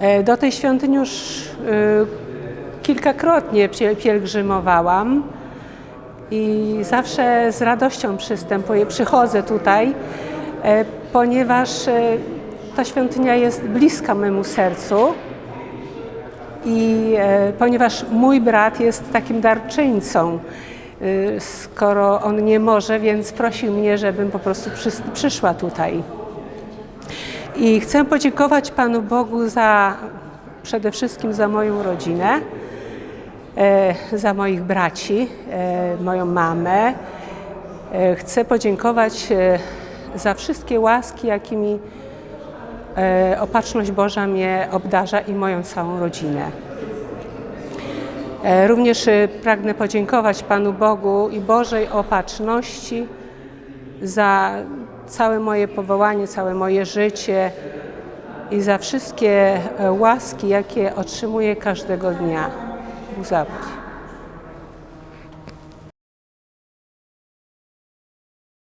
E, Do tej świątyni już e, kilkakrotnie pie- pielgrzymowałam i zawsze z radością przystępuję, przychodzę tutaj, e, ponieważ ta świątynia jest bliska memu sercu i ponieważ mój brat jest takim darczyńcą, skoro on nie może, więc prosił mnie, żebym po prostu przys- przyszła tutaj. I chcę podziękować Panu Bogu za przede wszystkim za moją rodzinę, e, za moich braci, e, moją mamę. E, Chcę podziękować za wszystkie łaski, jakimi opatrzność Boża mnie obdarza i moją całą rodzinę. Również pragnę podziękować Panu Bogu i Bożej opatrzności za całe moje powołanie, całe moje życie i za wszystkie e, łaski, jakie otrzymuję każdego dnia. Bóg zapłać.